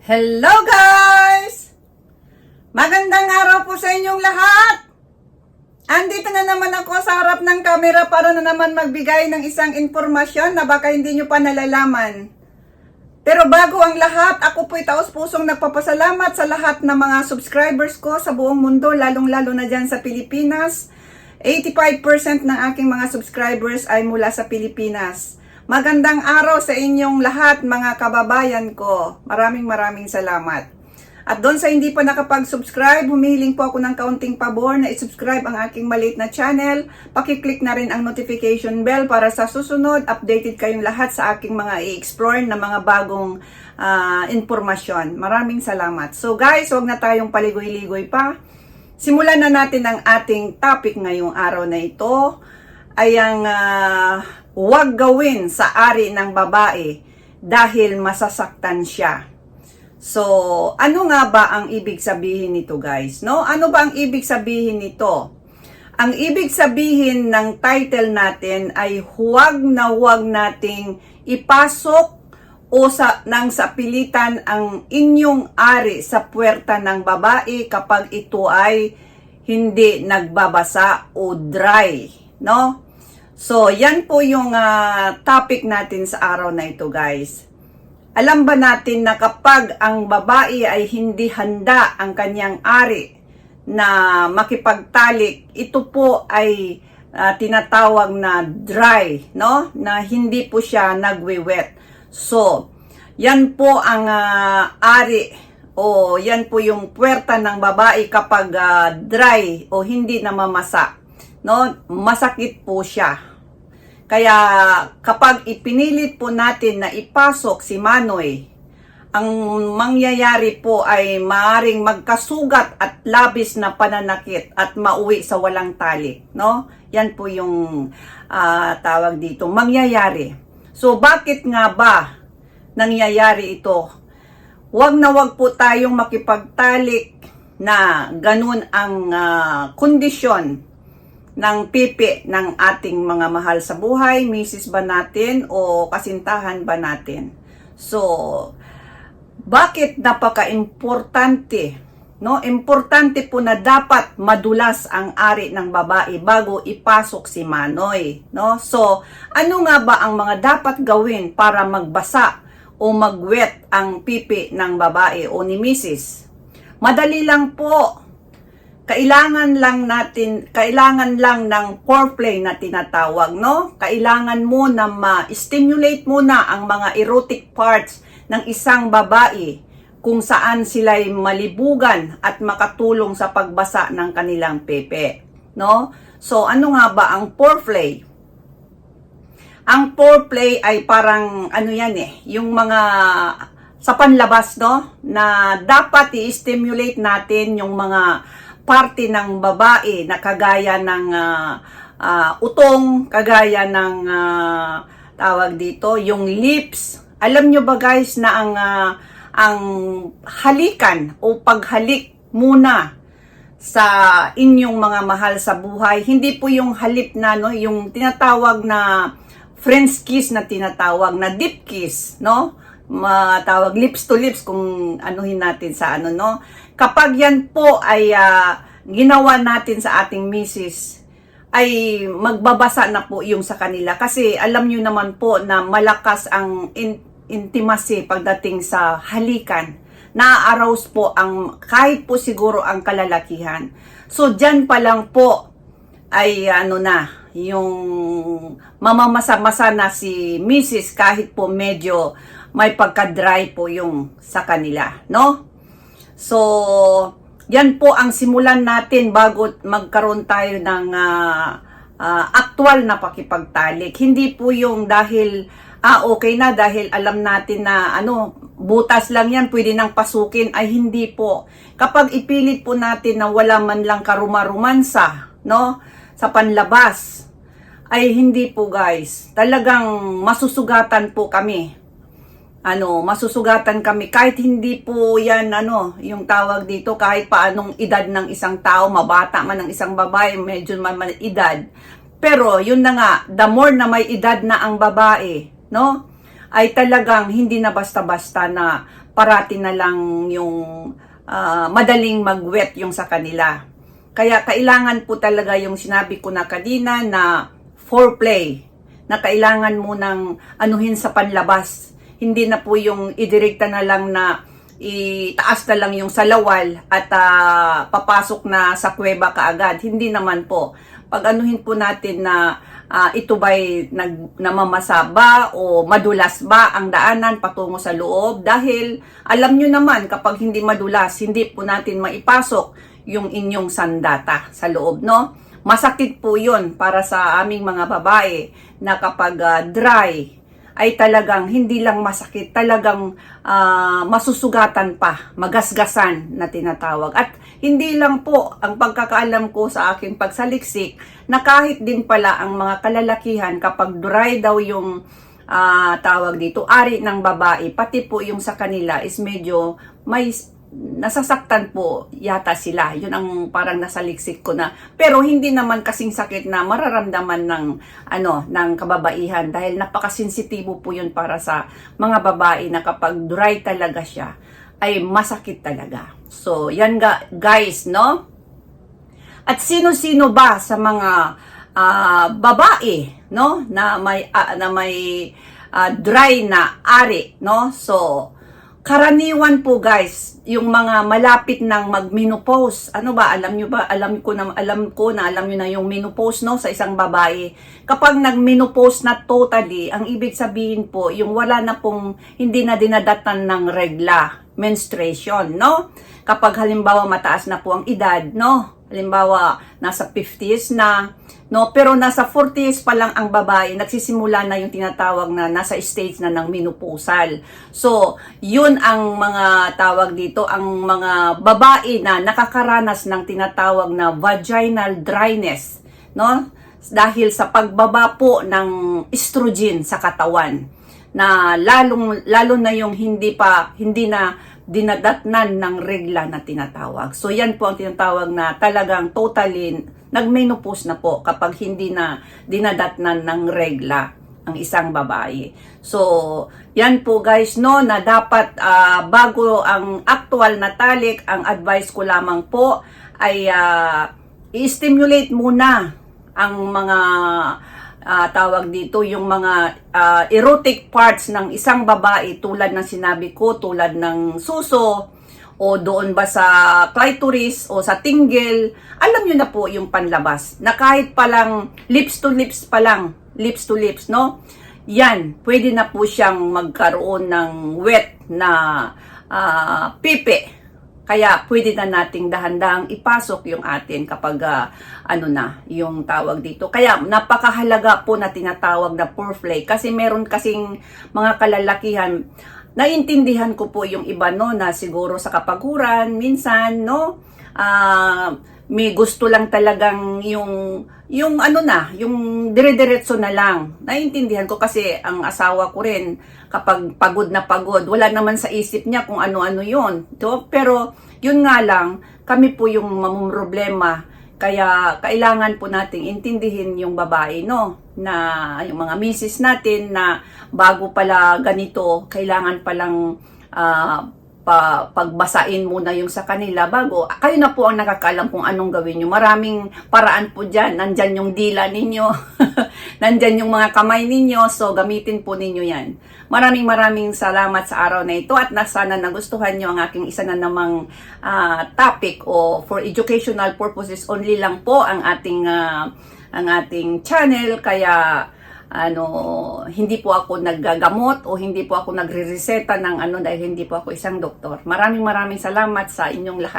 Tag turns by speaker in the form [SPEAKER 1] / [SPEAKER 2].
[SPEAKER 1] Hello guys! Magandang araw po sa inyong lahat! Andito na naman ako sa harap ng camera para na naman magbigay ng isang informasyon na baka hindi nyo pa nalalaman. Pero bago ang lahat, ako po'y taos pusong nagpapasalamat sa lahat ng mga subscribers ko sa buong mundo, lalong-lalo na dyan sa Pilipinas. 85% ng aking mga subscribers ay mula sa Pilipinas. Magandang araw sa inyong lahat mga kababayan ko. Maraming maraming salamat. At doon sa hindi pa nakapag-subscribe, humihiling po ako ng kaunting pabor na i-subscribe ang aking maliit na channel. Pakiclick na rin ang notification bell para sa susunod, updated kayong lahat sa aking mga i-explore na mga bagong ah, informasyon. Maraming salamat. So guys, huwag na tayong paligoy-ligoy pa. Simulan na natin ang ating topic ngayong araw na ito ay ang ah, huwag gawin sa ari ng babae dahil masasaktan siya. So, ano nga ba ang ibig sabihin nito guys? No? Ano ba ang ibig sabihin nito? Ang ibig sabihin ng title natin ay huwag na huwag nating ipasok o sa, nang sapilitan ang inyong ari sa puwerta ng babae kapag ito ay hindi nagbabasa o dry. No? So, yan po yung ah, topic natin sa araw na ito guys. Alam ba natin na kapag ang babae ay hindi handa ang kanyang ari na makipagtalik, ito po ay ah, tinatawag na dry, no? Na hindi po siya nagwe-wet. So, yan po ang ah, ari o yan po yung puwerta ng babae kapag ah, dry o hindi namamasa, no? Masakit po siya. Kaya kapag ipinilit po natin na ipasok si Manoy, ang mangyayari po ay maaring magkasugat at labis na pananakit at mauwi sa walang tali, no? Yan po yung ah, tawag dito, mangyayari. So bakit nga ba nangyayari ito? Huwag na huwag po tayong makipagtalik na ganun ang ah, kondisyon ng pipi ng ating mga mahal sa buhay, misis ba natin o kasintahan ba natin. So, bakit napaka-importante? No, importante po na dapat madulas ang ari ng babae bago ipasok si Manoy, no? So, ano nga ba ang mga dapat gawin para magbasa o magwet ang pipi ng babae o ni misis? Madali lang po kailangan lang natin, kailangan lang ng foreplay na tinatawag, no? Kailangan mo na ma-stimulate muna ang mga erotic parts ng isang babae kung saan sila'y malibugan at makatulong sa pagbasa ng kanilang pepe, no? So, ano nga ba ang foreplay? Ang foreplay ay parang ano yan eh, yung mga sa panlabas, no? Na dapat i-stimulate natin yung mga parte ng babae na kagaya ng ah, ah, utong, kagaya ng ah, tawag dito, yung lips. Alam nyo ba guys na ang ah, ang halikan o paghalik muna sa inyong mga mahal sa buhay, hindi po yung halip na no, yung tinatawag na friends kiss na tinatawag na deep kiss, no? Matawag lips to lips kung anuhin natin sa ano no. Kapag yan po ay ah, ginawa natin sa ating misis ay magbabasa na po yung sa kanila kasi alam nyo naman po na malakas ang in- intimacy pagdating sa halikan na-arouse po ang kahit po siguro ang kalalakihan. So diyan pa lang po ay ano na yung mamamasa-masa na si Mrs. kahit po medyo may pagka-dry po yung sa kanila, no? So, yan po ang simulan natin bago magkaroon tayo ng ah, ah, actual na pakipagtalik. Hindi po yung dahil ah okay na dahil alam natin na ano butas lang yan pwede nang pasukin ay hindi po. Kapag ipilit po natin na wala man lang karumarumansa, no, sa panlabas ay hindi po guys. Talagang masusugatan po kami ano, masusugatan kami kahit hindi po yan ano, yung tawag dito kahit paanong edad ng isang tao, mabata man ng isang babae, medyo man, man edad. Pero yun na nga, the more na may edad na ang babae, no? Ay talagang hindi na basta-basta na parati na lang yung ah, madaling mag-wet yung sa kanila. Kaya kailangan po talaga yung sinabi ko na kanina na foreplay na kailangan mo nang anuhin sa panlabas. Hindi na po yung idirekta na lang na itaas na lang yung salawal at ah, papasok na sa kuweba kaagad. Hindi naman po. Pag anuhin po natin na ah, ito ba'y nag, namamasa ba o madulas ba ang daanan patungo sa loob dahil alam nyo naman kapag hindi madulas, hindi po natin maipasok yung inyong sandata sa loob, no? Masakit po yun para sa aming mga babae na kapag ah, dry ay talagang hindi lang masakit, talagang ah, masusugatan pa, magasgasan na tinatawag. At hindi lang po ang pagkakaalam ko sa aking pagsaliksik na kahit din pala ang mga kalalakihan kapag dry daw yung ah, tawag dito, ari ng babae, pati po yung sa kanila is medyo may nasasaktan po yata sila. Yun ang parang nasaliksik ko na. Pero hindi naman kasing sakit na mararamdaman ng ano ng kababaihan dahil napakasensitibo po yun para sa mga babae na kapag dry talaga siya ay masakit talaga. So, yan ga, guys, no? At sino-sino ba sa mga ah, babae, no, na may ah, na may ah, dry na ari, no? So, karaniwan po guys, yung mga malapit ng mag-menopause. Ano ba, alam nyo ba, alam ko na, alam ko na, alam nyo na yung menopause, no, sa isang babae. Kapag nag-menopause na totally, ang ibig sabihin po, yung wala na pong, hindi na dinadatan ng regla, menstruation, no? Kapag halimbawa mataas na po ang edad, no? Halimbawa, nasa 50s na, no? Pero nasa 40s pa lang ang babae, nagsisimula na yung tinatawag na nasa stage na ng menopausal. So, yun ang mga tawag dito, ang mga babae na nakakaranas ng tinatawag na vaginal dryness, no? Dahil sa pagbaba po ng estrogen sa katawan na lalong lalo na yung hindi pa hindi na dinadatnan ng regla na tinatawag. So yan po ang tinatawag na talagang totally nagmenopause na po kapag hindi na dinadatnan ng regla ang isang babae. So, yan po guys no na dapat ah, bago ang actual na talik, ang advice ko lamang po ay ah, i-stimulate muna ang mga ah, tawag dito yung mga ah, erotic parts ng isang babae tulad ng sinabi ko, tulad ng suso o doon ba sa clitoris o sa tinggel, alam nyo na po yung panlabas na kahit palang lips to lips pa lang, lips to lips, no? Yan, pwede na po siyang magkaroon ng wet na ah, pipi. Kaya pwede na nating dahan-dahang ipasok yung atin kapag ah, ano na, yung tawag dito. Kaya napakahalaga po na tinatawag na foreplay kasi meron kasing mga kalalakihan Naintindihan ko po yung iba no na siguro sa kapaguran minsan no ah, may gusto lang talagang yung yung ano na, yung dire-diretso na lang. Naiintindihan ko kasi ang asawa ko rin kapag pagod na pagod, wala naman sa isip niya kung ano-ano 'yon. To, pero yun nga lang, kami po yung mamumroblema. Kaya kailangan po nating intindihin yung babae, no? Na yung mga misis natin na bago pala ganito, kailangan palang ah, pa, pagbasain muna yung sa kanila bago. Kayo na po ang nakakalam kung anong gawin nyo. Maraming paraan po dyan. Nandyan yung dila ninyo. Nandyan yung mga kamay ninyo. So, gamitin po ninyo yan. Maraming maraming salamat sa araw na ito at na sana nagustuhan nyo ang aking isa na namang ah, topic o for educational purposes only lang po ang ating ah, ang ating channel kaya ano hindi po ako naggagamot o hindi po ako nagrereseta ng ano dahil hindi po ako isang doktor. Maraming maraming salamat sa inyong lahat.